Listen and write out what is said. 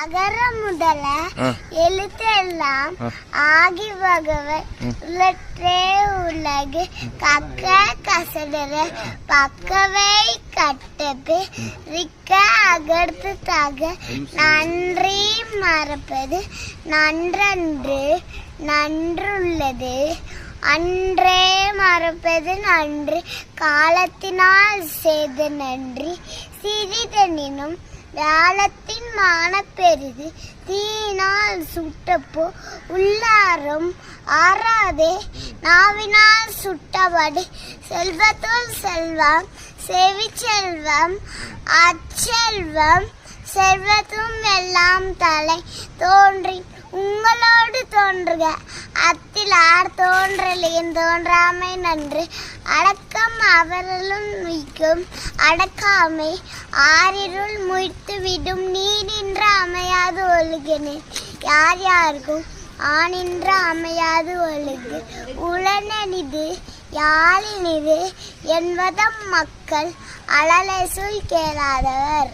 அகர முதல. எழுத்தெல்லாம் ஆகி உலற்றே உலகு கக்க கசடர பக்கவை கட்டது ரிக்க அகர்த்து தக நன்றி மறப்பது நன்றன்று நன்றுள்ளது அன்றே மறப்பது நன்று காலத்தினால் செய்த நன்றி சிறிதனினும் வேளத்தின் மான பெரிது தீயினால் சுட்டப்போ உள்ளாரும் ஆறாதே நாவினால் சுட்டபடி செல்வத்துள் செல்வம் செவி செல்வம் அச்செல்வம் செல்வத்தும் எல்லாம் தலை தோன்றி உங்களோடு தோன்றுக. அத்திலார் தோன்றலேன் தோன்றாமை நன்று. அடக்கம் அவரலும் மிக்கும் அடக்காமை ஆறிருள் முய்த்து விடும் நீரின்ற அமையாது ஒழுகினேன் யார் யாருக்கும்? ஆனின்ற அமையாது ஒழுகு. உளனனிது யாழினிது என்பதம் மக்கள் அழலை சொல் கேளாதவர்.